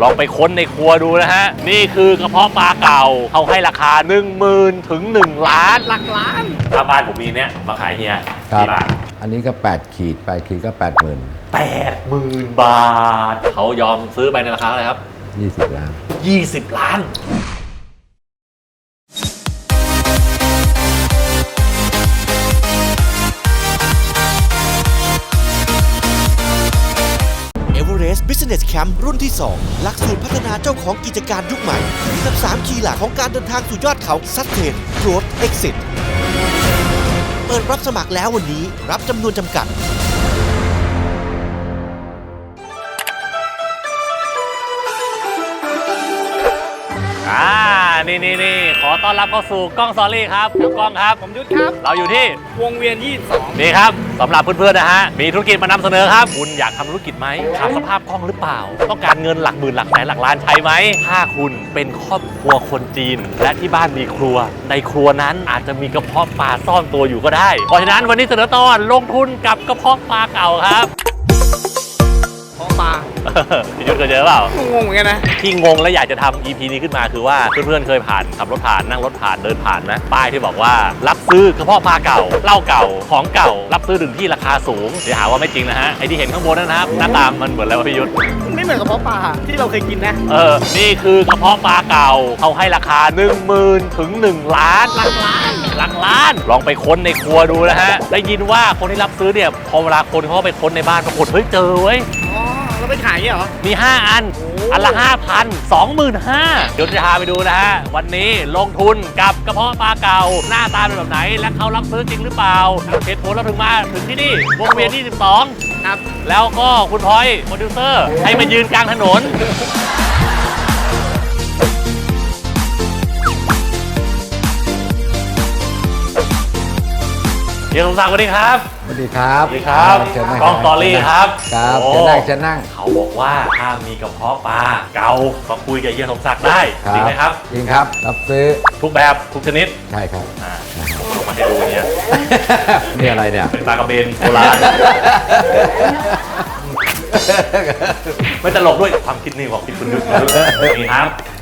ลองไปค้นในครัวดูนะฮะ นี่คือกระเพาะปลาเก่าเขาให้ราคา 1 0,000ถึง 1 ล้านหลักล้านถ้าบ้านผมมีเนี่ยมาขายเฮียครับ กี่บาทอันนี้ก็ 8 ขีด8ขีดก็ 8 0 0 0 0 แปดหมื่นบาท เขายอมซื้อไปในราคาอะไรครับ20 ล้าน20ล้าน Business Camp รุ่นที่ 2 หลักสูตรพัฒนาเจ้าของกิจการยุคใหม่ที่กับ3คีย์หลักของการเดินทางสู่ยอดเขา Sustain Growth Exit เปิดรับสมัครแล้ววันนี้รับจำนวนจำกัดอ่า นี่นี่นี่ขอต้อนรับเข้าสู่กล้องซอรี่ครับกล้องครับ ผมยุทธครับ เราอยู่ที่วงเวียน 22 นี่ครับสำหรับเพื่อนๆนะฮะ มีธุรกิจมานำเสนอครับ คุณอยากทำธุรกิจไหมขาดสภาพคล่องหรือเปล่า ต้องการเงินหลักหมื่นหลักแสนหลักล้านใช้ไหม ถ้าคุณเป็นครอบครัวคนจีน และที่บ้านมีครัว ในครัวนั้นอาจจะมีกระเพาะปลาซ่อนตัวอยู่ก็ได้ เพราะฉะนั้นวันนี้เสนอตอนลงทุนกับกระเพาะปลาเก่าครับท้องปลา พี่ยุทธเคยเจอเปล่า งงเหมือนกันนะ ที่งงและอยากจะทำ EP นี้ขึ้นมาคือว่าเพื่อนๆเคยผ่านขับรถผ่านนั่งรถผ่านเดินผ่านไหมป้ายที่บอกว่ารับซื้อกระเพาะปลาเก่าเหล้าเก่าของเก่า รับซื้อถึงที่ราคาสูงเดี๋ยวหาว่าไม่จริงนะฮะไอที่เห็นข้างบนนั่นนะครับหน้าตามมันเหมือนอะไรวะพี่ยุทธมันไม่เหมือนกับเพาะปลาที่เราเคยกินนะ เออนี่คือกระเพาะปลาเก่าเขาให้ราคา1 0,000ถึง1ล้านหลักล้านหลักล้าน ลองไปค้นในครัวดูนะฮะได้ยินว่าคนที่รับซื้อเนี่ยพอเวลาคนเขาไปค้นในบ้านปรากฏเฮ้ยเจอเว้ย อ๋อเราไปขายเนี่ยเหรอ มี 5 อันโอ้อันละ 5,000 25,000เดี๋ยวจะพาไปดูนะฮะ วันนี้ลงทุนกับกระเพาะปลาเก่า หน้าตาเป็นแบบไหน และเขารับซื้อจริงหรือเปล่าเหตุผลเราถึงมาถึงที่นี่วงเวียนที่12ครับ แล้วก็คุณพลอยโปรดิวเซอร์ ให้มายืนกลางถนนเดี๋ยวสมศักดิ์สวัสดีครับส วัสดีครับสวัสดีครับเชิญนั่งกล้องสตอรี่ครับครับโอ้เชิญนั่งเชิญนั่ง เขาบอกว่าถ้ามีกระเพาะปลาเก่าก็คุยกับเฮียสมศักดิ์ได้ครัจริงไหมครับจริงครับ รับซื้อทุกแบบทุกชนิดใช่ครับอ่าลงมาให้ดูเนี่ยนี่อะไรเนี่ยเป็นปลากระเบนโบราณไม่ตลกด้วยความคิดนี่ของคิดคุณนึกนี่ครับถ้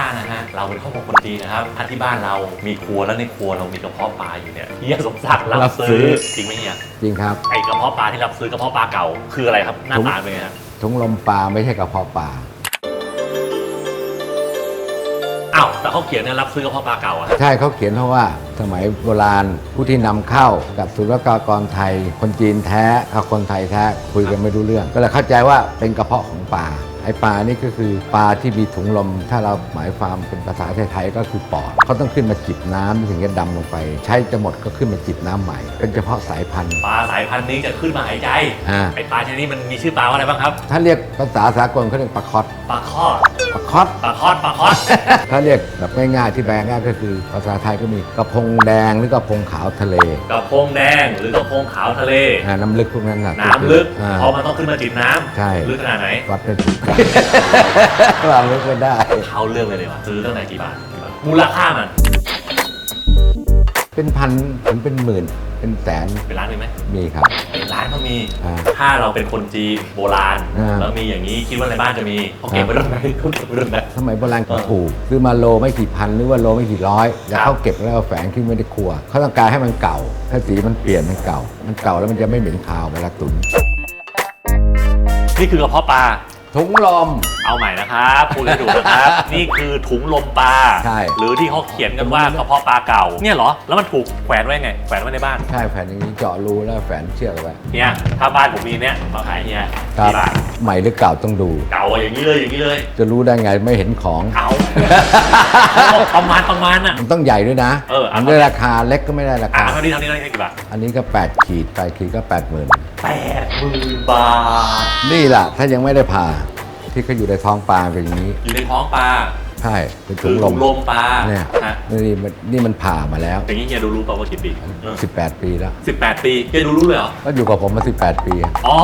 านะฮะเราเป็นครอบครัวคนจีนนะครับถ้าที่บ้านเรามีครัวแล้วในครัวเรามีกระเพาะปลาอยู่เนี่ยเฮียสมศักดิ์รับซื้อจริงไหมเฮียจริงครับไอกระเพาะปลาที่รับซื้อกระเพาะปลาเก่าคืออะไรครับหน้าตาเป็นไงครับถุงลมปลาไม่ใช่กระเพาะปลาอ้าวแต่เขาเขียนเนี่ยรับซื้อกระเพาะปลาเก่าอะฮะใช่เขาเขียนเพราะว่าสมัยโบราณผู้ที่นำเข้ากับศุลกากรไทย คนจีนแท้กับคนไทยแท้คุยกันไม่รู้เรื่อง ก็เลยเข้าใจว่าเป็นกระเพาะของปลา ไอ้ปลานี่ก็คือปลาที่มีถุงลม ถ้าเราหมายความเป็นภาษาไทยๆก็คือปอดเขาต้องขึ้นมาจิบน้ำถึงจะดำลงไป ใช้จะหมดก็ขึ้นมาจิบน้ำใหม่ เป็นเฉพาะสายพันธุ์ ปลาสายพันธุ์นี้จะขึ้นมาหายใจอ่า ไอปลาชนิดนี้มันมีชื่อปลาว่าอะไรบ้างครับถ้าเรียกภาษาสากลเขาเรียกปลาคอสปลาคอดปลาคอสปลาคอดปลาคอด ถ้าเรียกแบบง่ายๆที่แปลง่ายก็คือภาษาไทยก็มีกระพงแดงหรือกระพงขาวทะเลกระพงแดงหรือกระพงขาวทะเล อ่าน้ำลึกพวกนั้นนะน้ำลึก อ่า เพราะมันต้องขึ้นมาจิบน้ใช่ำลึกขนาดไหน วัดเป็นถูกความลึกก็ได้ เข้าเรื่องเลยเลยว่ะซื้อตั้งแต่กี่บาทกี่บาทมูลค่ามันเป็นพันถึงเป็นหมื่น เป็นแสนเป็นล้านเลยไหมมีครับ เป็นล้านก็มี อ่าถ้าเราเป็นคนจีนโบราณอ่า แล้วมีอย่างนี้คิดว่าในบ้านจะมีเขาเก็บไว้ตรงไหนเขาเก็บไว้ตรงไหน สมัยโบราณก็ถูกซื้อมาโลไม่กี่พันหรือว่าโลไม่กี่ร้อย แล้วครับเขาเก็บแล้วเอาแฝงขึ้นไม่ได้ครัว เขาต้องการให้มันเก่า ถ้าสีมันเปลี่ยนมันเก่า มันเก่าแล้วมันจะไม่เหม็นคาวเวลาตุ๋นนี่คือกระเพาะปลา ถุงลมเอาใหม่นะครับพูดให้ถูกนะครับ นี่คือถุงลมปลา ใช่ หรือที่เขาเขียนกันว่ากระเพาะปลาเก่า เนี่ยเหรอ แล้วมันถูกแขวนไว้ไง แขวนไว้ในบ้าน ใช่แฝงอย่างนี้เจาะรูแล้วแฝงเชือกเอาไว้เนี่ยถ้าบ้านผมมีเนี่ยมาขายเนี่ยครับกี่บาทใหม่หรือเก่าต้องดู เก่าอะอย่างนี้เลยอย่างนี้เลย จะรู้ได้ไงไม่เห็นของเก่าประมาณประมาณอะ มันต้องใหญ่ด้วยนะเออเอา มันได้ราคาเล็กก็ไม่ได้ราอะคา เท่านี้เท่านี้เท่านี้กี่บาทอันนี้ก็ 8 ขีด8ขีดก็ 8 0 0 0 0 แปดหมื่นบาท นี่แหละถ้ายังไม่ได้ผ่า ที่เขาอยู่ในท้องปลาเป็นอย่างนี้ อยู่ในท้องปลาใช่เป็นคืถุองลถุม งลมปลาเนี่ยฮะนี่มันนี่มันผ่ามาแล้ว อย่างนี้เฮียดูรู้ป่าวว่ากี่ปีเออ18 ปีแล้ว สิบแปดปีเฮียดูรู้เลยเหรอ ก็อยู่กับผมมา 18 ปีอ๋อ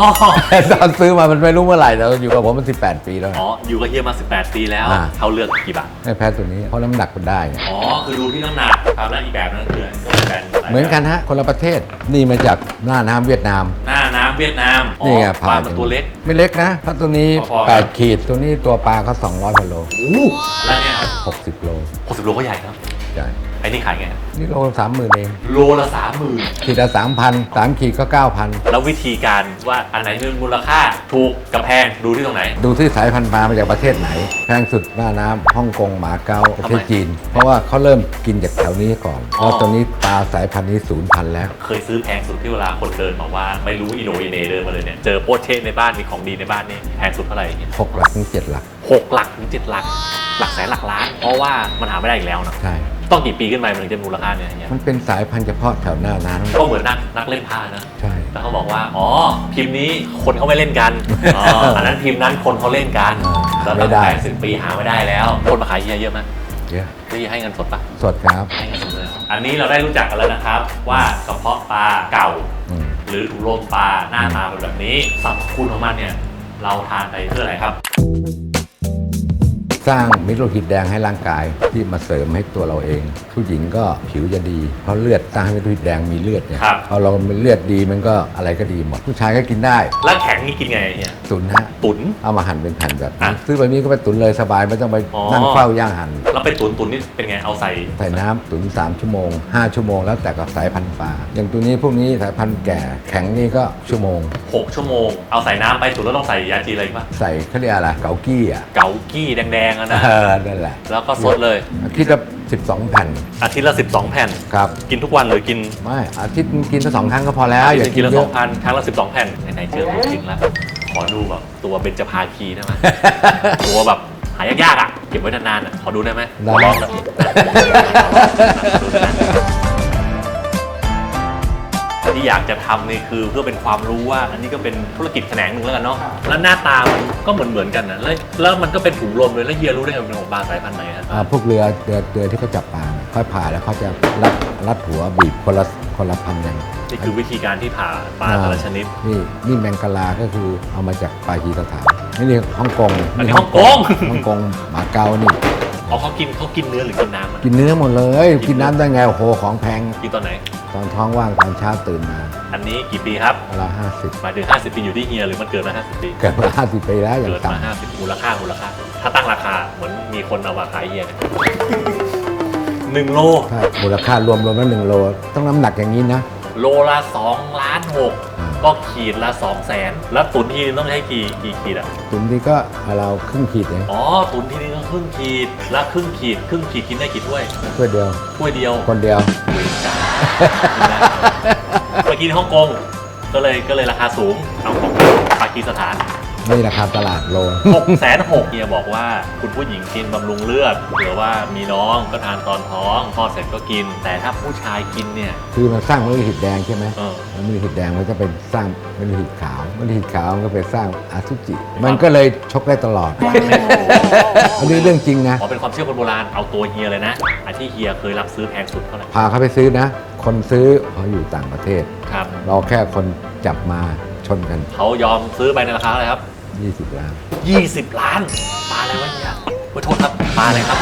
ตอนซื้อมามันไม่รู้เมื่อไหร่แต่อยู่กับผมมา 18 ปีแล้ว อ๋อ อยู่กับเฮียมา 18 ปีแล้ว อ่า เขาเลือกกี่บาทไม่แพ้ตัวนี้เพราะน้ำหนักมันได้ไงอ๋อ คือดูที่น้ำหนักครับแล้วอีกแบบนึงคือแบนเหมือนกันฮะ คนละประเทศนี่มาจากหน้าน้ำเวียดนาม หน้าน้ำเวียดนามอ๋อนี่ไงปลาผ่าน มันตัวเล็ก ไม่เล็กนะถ้าตัวนี้ พอๆกัน8ขีด ตัวนี้ตัวปลาเขา200กว่าโล แล้วเนี่ย60 โล 60โลก็ใหญ่ครับ ใช่ไอ้นี่ขายไง นี่โลสามหมื่นเอง โลละสามหมื่นขีดละสามพันสามขีดก็เก้าพันแล้ววิธีการว่าอันไหนมีมูลค่าถูกกับแพงดูที่ตรงไหน ดูที่สายพันธุ์ปลามาจากประเทศไหน แพงสุดหน้าน้ำฮ่องกงหมาเก๊าประเทศจีน เพราะว่าเขาเริ่มกินจากแถวนี้ก่อนอ๋อแล้วตอนนี้ปลาสายพันธุ์นี้ศูนย์พันธุ์แล้ว เคยซื้อแพงสุดที่เวลาคนเดินบอกว่า ไม่รู้อิโหนอิเหนเดินมาเลยเนี่ยเจอโปรเชในบ้านมีของดีในบ้านนี่แพงสุดเท่าไหร่เนี่ยหกหลักถึงเจ็ดหลักหกหลักถึงเจ็ดหลัก หลักแสนหลักล้าน เพราะว่ามันหาไม่ได้อีกแล้วเนอะ ใช่ ต้องกี่ปีขึ้นไปมันถึงจะมูลค่าเนี่ยอย่างเงี้ยมันเป็นสายพันธุ์เฉพาะแถวหน้าน้ก็เหมือนนักนักเล่นพานะำใช่แล้วเขาบอกว่าอ๋อพิมพ์นี้คนเขาไม่เล่นกันอ๋ออันนั้นพิมพ์นั้นคนเขาเล่นกันอ่าแล้วหาไม่ตั้งได้แปดสิบปีหาไม่ได้แล้ว คนมาขายเฮียเยอะไหมเยอะที่ให้เงินสดปะสดครับให้เงินสดเลยเหรออันนี้เราได้รู้จักกันแล้วนะครับ ว่ากระเพาะปลาเก่าอืมหรือถุงลมปลาหน้าตาเป็นแบบนี้สรรพคุณของมันเนี่ยเราทานไปเพื่ออะไรครับ สร้างมิตรโลหิตแดงให้ร่างกายที่มาเสริมให้ตัวเราเอง ผู้หญิงก็ผิวจะดี เพราะเลือดสร้างให้มิตรโลหิตแดงมีเลือดเนี่ยครับ พอเรามีเลือดดีมันก็อะไรก็ดีหมด ผู้ชายก็กินได้แล้วแข็งนี่กินไงเนี่ยตุนฮะตุ๋น เอามาหั่นเป็นแผ่นแบบอะนี้ซื้อแบบนี้ก็ไปตุนเลยสบายไม่ต้องไปอ๋อ นั่งเฝ้าย่างหั่นแล้วไปตุ๋นตุ๋นนี่เป็นไงเอาใส่ ใส่น้ำตุน3ชั่วโมง 5 ชั่วโมง แล้วแต่กับสายพันธุ์ปลาอย่างตัวนี้พวกนี้สายพันธุ์แก่แข็งนี่ก็ชั่วโมง 6 ชั่วโมง เอาใส่น้ำไปตุ๋นแล้วต้องใส่ยาจีนอะไรอีกปะใส่เขาเรียกอะไรเกากี้อะ เกากี้แดงๆอะนะเออนั่นแหละแล้วก็ซดเลยคิดละ12แผ่นอาทิตย์ละ 12 แผ่น ครับกินทุกวันหรือกินไม่อาทิตย์กินสักสองครั้งก็พอแล้วอย่ากิกินนละเยสออะงพันครั้งละ 12 แผ่นไหนๆเจอตัวจริงแล้วขอดูแบบตัวเบญจภาคีได้ไหม ตัวแบบหายากๆอะเก็บไว้นานๆอะขอดูได้ไหมได้ขอลองนะดูนะ ที่อยากจะทำนี่คือเพื่อเป็นความรู้ว่า อันนี้ก็เป็นธุรกิจแขนงหนึ่งแล้วกันเนาะแล้วหน้าตามันก็เหมือนเหมือนๆกันนะแล้วแล้วมันก็เป็นถุงลมเลยแล้วเฮียรู้ได้ไงมันเป็นของปลาสายพันธุ์ไหนฮะอ่าพวกเรือเรือเรือที่เขาจับปลาเนี่ยค่อยผ่าแล้วเขาจะรัดรัดหัวบีบคนละคนละพันกันนี่คือวิธีการที่ผ่าปลาแต่ละชนิด นี่นี่แมงกะลาก็คือเอามาจากปากีสถานนี่นี่ฮ่องกงอันนี้ฮ่องกง ฮ่องกงหมาเกานี่อ๋อเขากินเขากินเนื้อหรือกินน้ำอะกินเนื้อหมดเลย กิกินนเนื้อน้ำได้ไงโอ้โหของแพงกินตอนไหน ตอนท้องว่างตอนเช้าตื่นมาอันนี้กี่ปีครับเวลาห้าสิบหมายถึง 50 ปีอยู่ที่เฮียหรือมันเกินมา 50 ปี เกิดมาห้าสิบปีแล้วอย่างเกิดมาต่ำ50 มูลค่ามูลค่า ถ้าตั้งราคาเหมือนมีคนเอามาขายเฮียเนี่ยหนึ่งโลถ้ามูลค่ารวมรวมแล้วหนึ่งโล ต้องน้ำหนักอย่างนี้นะโลละ2ล้านอืม6 ก็ขีดละ2แสนแล้วตุนทีนึงต้องใช้กี่กี่ขีดอะตุนที่ก็เราครึ่งขีดเองอ๋อตุนทีนึงก็ครึ่งขีดแล้วครึ่งขีดครึ่งขีดกินได้กี่ถ้วยเพื่อเดียว ถ้วยเดียวคนเดียว เวรกรรมไปกินฮ่องกงก็เลยก็เลยราคาสูงเอาของปากีสถาน นี่ราคาตลาดโลหกแสนหกเฮียบอกว่าคุณผู้หญิงกินบำรุงเลือดหรือว่ามีน้องก็ทานตอนท้องคลอดเสร็จก็กิน แต่ถ้าผู้ชายกินเนี่ย คือมันสร้างเม็ดเลือดหิตแดงใช่ไหมเออแล้วเม็ดเลือดหิตแดงมันก็เป็นสร้างเม็ดเลือดหิตขาวเม็ดเลือดหิตขาวมันก็ไปสร้างอสุจิ มันก็เลยชกได้ตลอดอันนี้เรื่องจริงนะอ๋อเป็นความเชื่อคนโบราณเอาตัวเฮียเลยนะอันที่เฮียเคยรับซื้อแพงสุดเท่าไหร่พาเขาไปซื้อนะ คนซื้อเขาอยู่ต่างประเทศ ครับเราแค่คนจับมาชนกัน เขายอมซื้อไปในราคาอะไรครับ 20 ล้าน 20 ล้าน ปลาอะไรวะเฮียขอโทษครับ ปลาอะไรครับ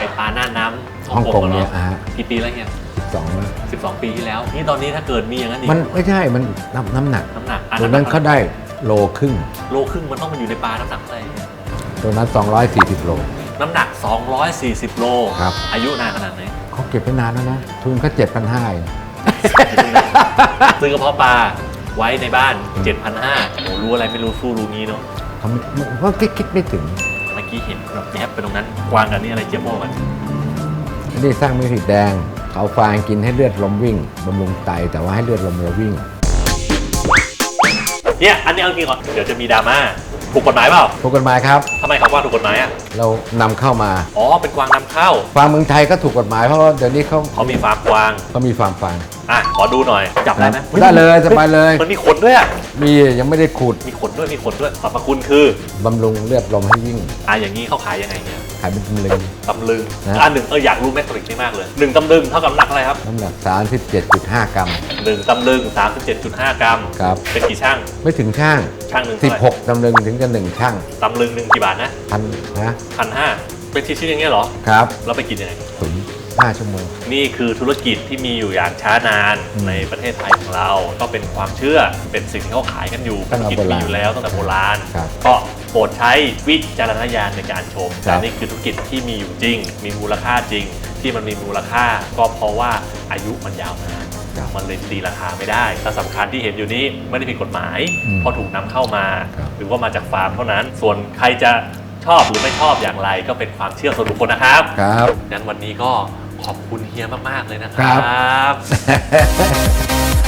ไอปลาหน้าน้ำฮ่องกงะเนี่ยหรอะ กี่ปีแล้วเฮีย12แล้ว12 ปีที่แล้ว นี่ตอนนี้ถ้าเกิดมีอย่างนั้นอีกมันไม่ใช่ มันน้ำน้ำหนักน้ำหนักอัตัวนั้นเขาได้โลครึ่งโลครึ่งมันต้องมาอยู่ในปลาน้ำหนักเท่าไหร่เนี่ยตัวนั้น 240 โล น้ำหนัก 240 โล ครับ อายุนานขนาดไหน เขาเก็บไปนานแล้วนะ ทุนเขา7,500เอง ซื้อกระเพาะปลา ไว้ในบ้าน 7,500โอ้รู้อะไรไม่รู้สู้รู้งี้เนาะทำว่าคิดคิดไม่ถึง เมื่อกี้เห็นแบบแนบไปตรงนั้นกวางกันนี่อะไรเจี๊ยบโม่กันนี่สร้างไม่ผิดแดงเขาฟางกินให้เลือดลมวิ่งบำรุงไตแต่ว่าให้เลือดลมเราวิ่ง เนี่ยอันนี้เอาจริงก่อนเดี๋ยวจะมีดราม่าถูกกฎหมายเปล่าถูกกฎหมายครับทำไมเขาว่าถูกกฎหมายอะเรานำเข้ามาอ๋อเป็นกวางนำเข้าฟาร์มเมืองไทยก็ถูกกฎหมายเพราะว่าเดี๋ยวนี้เขาเขามีฟาร์มกวางเขามีฟาร์มฟาง อะขอดูหน่อยจับได้ไหมฮ้ได้เลยสบายเลย มันมีขนด้วยอะมียังไม่ได้ขูดมีขนด้วยมีขนด้วยสรรพคุณคือบำรุงเลือดลมให้วิ่งอะอย่างนี้เขาขายยังไงเนี่ยขายเป็นตำลึง ตำลึงนะ อะหนึ่งเอออยากรู้เมตริกนี่มากเลยหนึ่งตำลึงเท่ากับน้ำหนักอะไรครับน้ำหนัก37.5 กรัมหนึ่งตำลึง37.5 กรัม ครับ เป็นกี่ช่างไม่ถึงช่าง ช่างหนึ่งเท่าไหร่16ตำลึงถึงจะหนึ่งช่างตำลึงหนึ่งกี่บาทนะพันนะพันห้าเป็นชิ้นๆอย่างเงี้ยเหรอครับ เราไปกินยังไงถุน 5 ชั่วโมง นี่คือธุรกิจที่มีอยู่อย่างช้านานอืมในประเทศไทยของเรา ก็เป็นความเชื่อเป็นสิ่งที่เขาขายกันอยู่ตั้งแต่ธุรกิจโบราณมีอยู่แล้วตั้งแต่โบราณ ครับก็โปรดใช้วิจารณญาณในการชมครัแต่บนี่คือธุรกิจที่มีอยู่จริง มีมูลค่าจริง ที่มันมีมูลค่า ก็เพราะว่าอายุมันยาวนาน ครับ มันเลยตีราคาไม่ได้แต่สำคัญที่เห็นอยู่นี้ไม่ได้ผิดกฎหมาย อืมเพราะถูกนำเข้ามา ครับหรือว่ามาจากฟาร์มเท่านั้น ส่วนใครจะ ชอบหรือไม่ชอบอย่างไรก็เป็นความเชื่อส่วนบุคคลนะครับครับ งั้นวันนี้ก็ขอบคุณเฮียมาก ๆ เลยนะคครัรับบ